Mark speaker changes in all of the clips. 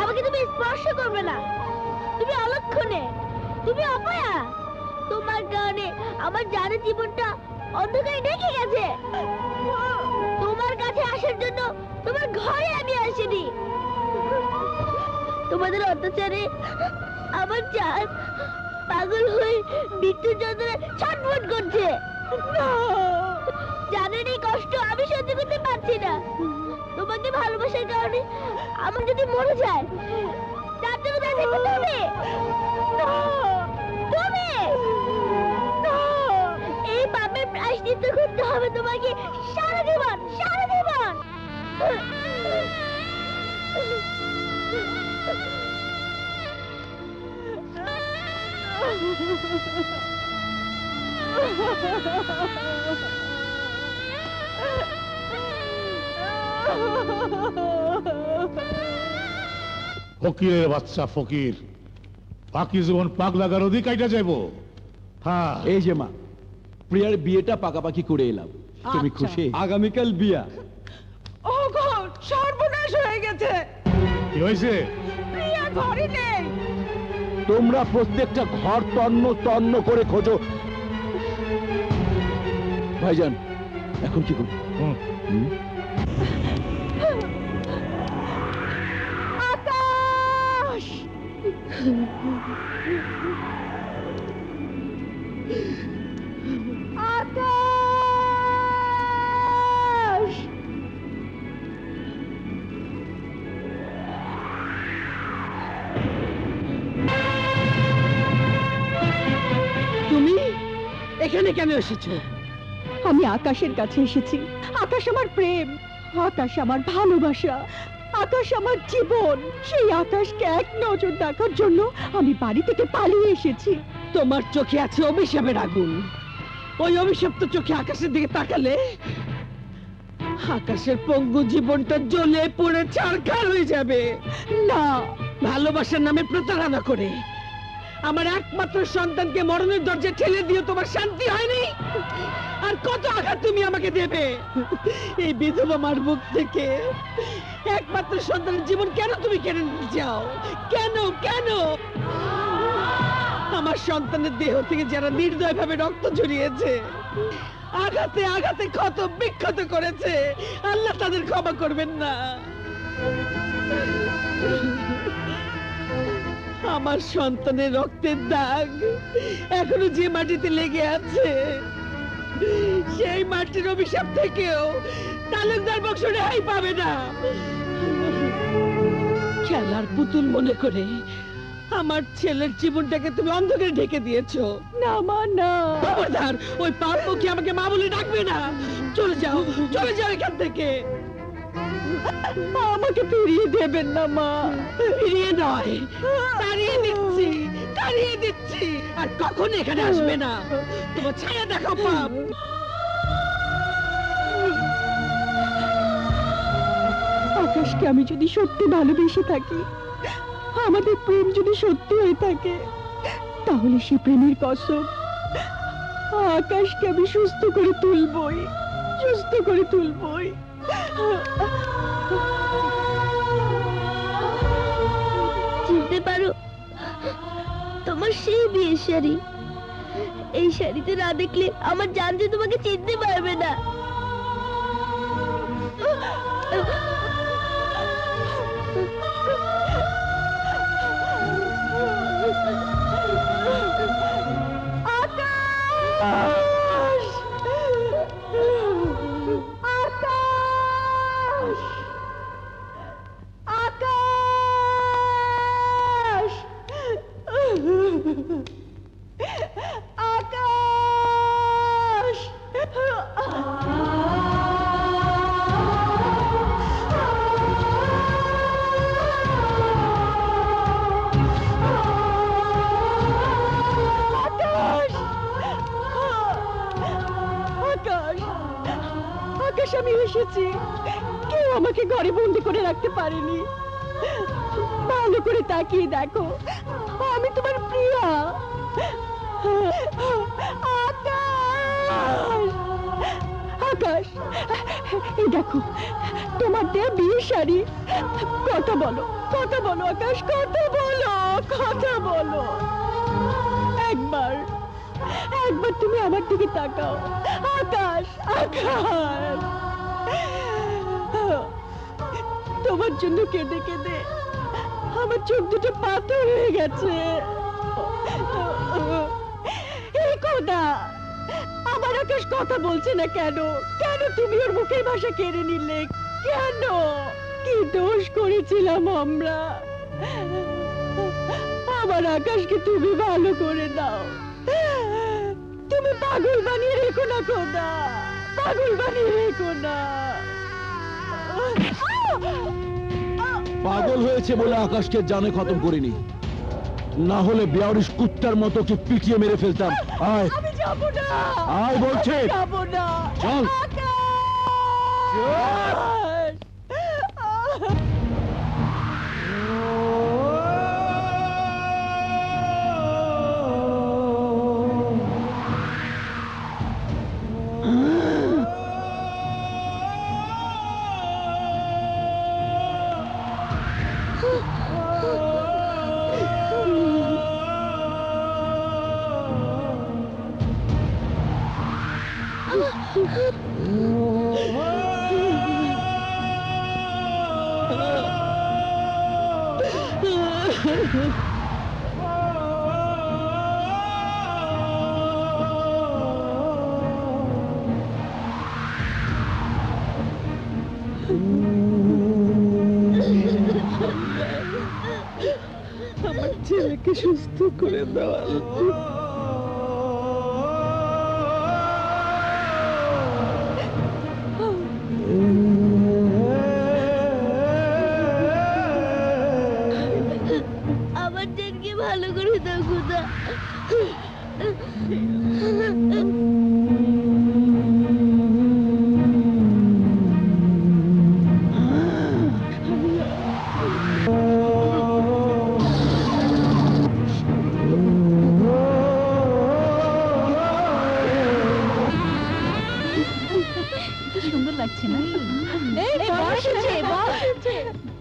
Speaker 1: আমাকে তুমি স্পর্শ করবে না। তুমি অলক্ষণে, তুমি অপয়া। তোমার কারণে আমার জানের জীবনটা অন্ধকারে ঢেকে গেছে। তোমার কাছে আসার জন্য তোমার ঘরে আমি আসিনি। তোমাদের অত্যাচারে আমার জান পাগল হয়ে মৃত্যুর যন্ত্রণায় ছটফট করছে। জানেন এই কষ্ট আমি সহ্য করতে পারছি না। তোমাকে ভালোবাসার কারণে আমার যদি মরে যায়, তার জন্য তুমি তুমি প্রায়শ্চিত্ত করতে হবে তোমাকে। সারা জীবন সারা জীবন।
Speaker 2: ফকিরের বাচ্চা ফকির। বাকি জীবন পাগলা গারদি কাইটা যাইব। হ্যাঁ।
Speaker 3: এই যে মা প্রিয়ার বিয়েটা পাকাপাকি করে এলাম। তুমি
Speaker 4: আচ্ছা।
Speaker 3: খুশি? আগামীকাল বিয়া।
Speaker 4: ওগো সর্বনাশ হয়ে গেছে।
Speaker 2: কি হয়েছে?
Speaker 4: প্রিয়া ঘরে নেই।
Speaker 3: তোমরা প্রত্যেকটা ঘর তন্ন তন্ন করে খোঁজো। ভাইজান এখন কি করব?
Speaker 2: হুম,
Speaker 5: এখানে কেন এসেছ?
Speaker 4: আমি আকাশের কাছে এসেছি। আকাশ আমার প্রেম আকাশ আমার ভালোবাসা আকাশ আমার জীবন। সেই আকাশকে এক নজর দেখার জন্য আমি বাড়ি থেকে পালিয়ে এসেছি।
Speaker 5: তোমার চোখে আছে অভিশাপের আগুন। ওই অভিশপ্ত চোখে আকাশের দিকে তাকালে আকাশের পঙ্গু জীবনটা জ্বলে পড়ে ছারখার হয়ে যাবে।
Speaker 4: না।
Speaker 5: ভালোবাসার নামে প্রতারণা করে আমার একমাত্র সন্তানকে মরণের দরজা ঠেলে দিয়ে তোমার শান্তি হয়নি? আর কত আঘাত তুমি আমাকে দেবে? এই বিধবা মার মুখ থেকে একমাত্র সন্তানের জীবন কেন তুমি কেড়ে নিতে কেন কেন? আমার সন্তানের দেহ থেকে যারা নির্দয় ভাবে রক্ত ঝরিয়েছে, আঘাতে আঘাতে ক্ষত বিক্ষত করেছে, আল্লাহ তাদের ক্ষমা করবেন না। আমার সন্তানের রক্তের দাগ এখনও যে মাটিতে লেগে আছে, সেই মাটির অভিশাপ থেকেও তালুকদার বংশ রেহাই পাবে না। খেলার পুতুল মনে করে আমার ছেলের জীবনটাকে তুমি অন্ধকারে ঢেকে দিয়েছ।
Speaker 4: না, মা, না।
Speaker 5: খবরদার, ওই পাপ মুখে আমাকে মা বলে ডাকবে না। চলে যাও চলে যাও এখান থেকে।
Speaker 4: আমাকে ফিরিয়ে দেবেন না, মা।
Speaker 5: ফিরিয়ে নয়, তাড়িয়ে দিচ্ছি তাড়িয়ে দিচ্ছি। আর কখন এখানে আসবে না। তোমার ছায়া দেখাও পাপ।
Speaker 4: আকাশকে আমি যদি সত্যি ভালোবেসে থাকি, আমাদের প্রেম যদি সত্যি হয়ে থাকে, তাহলে সে প্রেমের কসম আকাশকে আমি সুস্থ করে তুলবই, সুস্থ করে তুলবই।
Speaker 1: চিনতে পারো, তোমার সেই বিয়ের শাড়ি। এই শাড়িতে না দেখলে আমার জান যে তোমাকে চিনতে পারবে না।
Speaker 4: আকাশ! আকাশ আমি এসেছি। কেউ আমাকে ঘরে বন্দি করে রাখতে পারেনি। ভালো করে তাকিয়ে দেখো। আমি তোমার প্রিয়া। আকাশ! এই দেখো, তোমার দেয়া বিয়ে শাড়ি। কথা বলো কথা বলো, আকাশ, কথা বলো কথা বলো। একবার একবার তুমি আমার দিকে তাকাও। আকাশ আকাশ। তোমার জন্য কেঁদে কেঁদে আমার চোখ দুটো পাথর হয়ে গেছে। এই কোদা আমার আকাশ কথা বলছে না কেন? কেন তুমি ওর মুখের ভাষা কেড়ে নিলে? কেন? কি দোষ করেছিলাম আমরা? আমার আকাশকে তুমি ভালো করে দাও। তুমি পাগল বানিয়ে রেখো না কোদা পাগল বানিয়ে রেখো না।
Speaker 3: পাগল হয়েছে বলে আকাশকে জানে খতম করিনি। না হলে বিয়ারিশ কুত্তার মতো কি পিটিয়ে মেরে ফেলতাম। আয়।
Speaker 4: আমি যাব না।
Speaker 3: আয় বলছি।
Speaker 4: যাব না।
Speaker 3: চল।
Speaker 4: আকাশ!
Speaker 5: আমার ছেলেকে সুস্থ করে দেওয়া
Speaker 1: আমার ভালো করে দাও খুদা
Speaker 4: সুন্দর লাগছে না।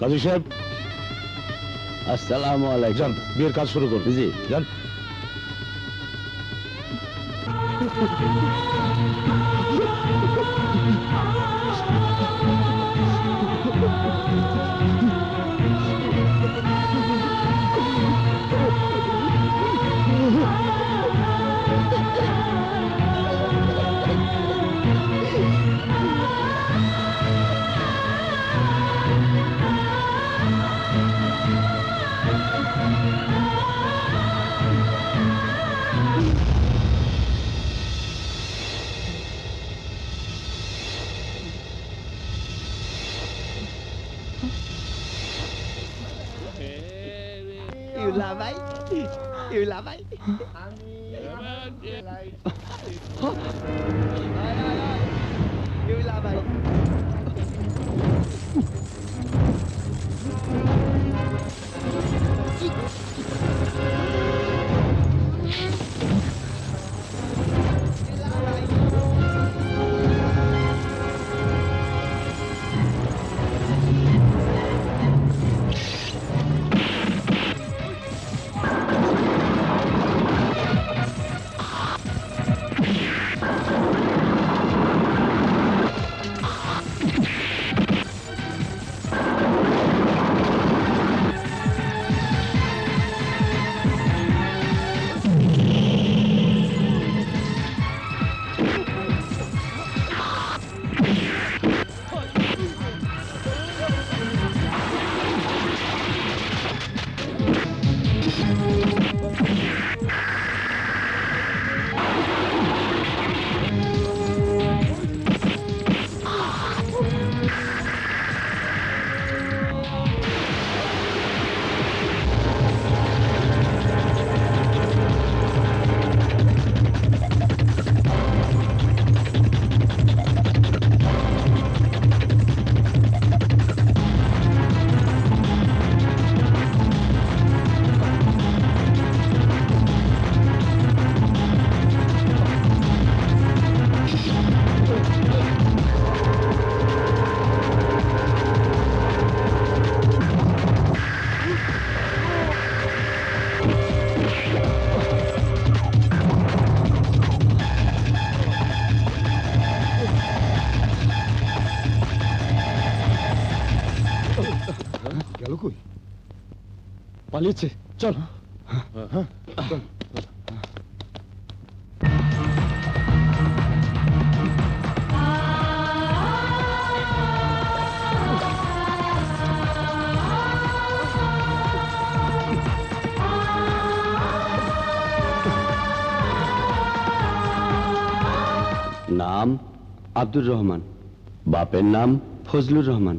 Speaker 2: কাজী সাহেব
Speaker 3: আসসালামু
Speaker 2: যান
Speaker 3: আলাইকুম
Speaker 2: বিয়ের কাজ শুরু করুন
Speaker 3: জি
Speaker 2: যান
Speaker 6: 有
Speaker 7: 拉白。
Speaker 3: পালিয়েছে। চল।
Speaker 1: নাম আব্দুর রহমান। বাপের নাম ফজলুর রহমান।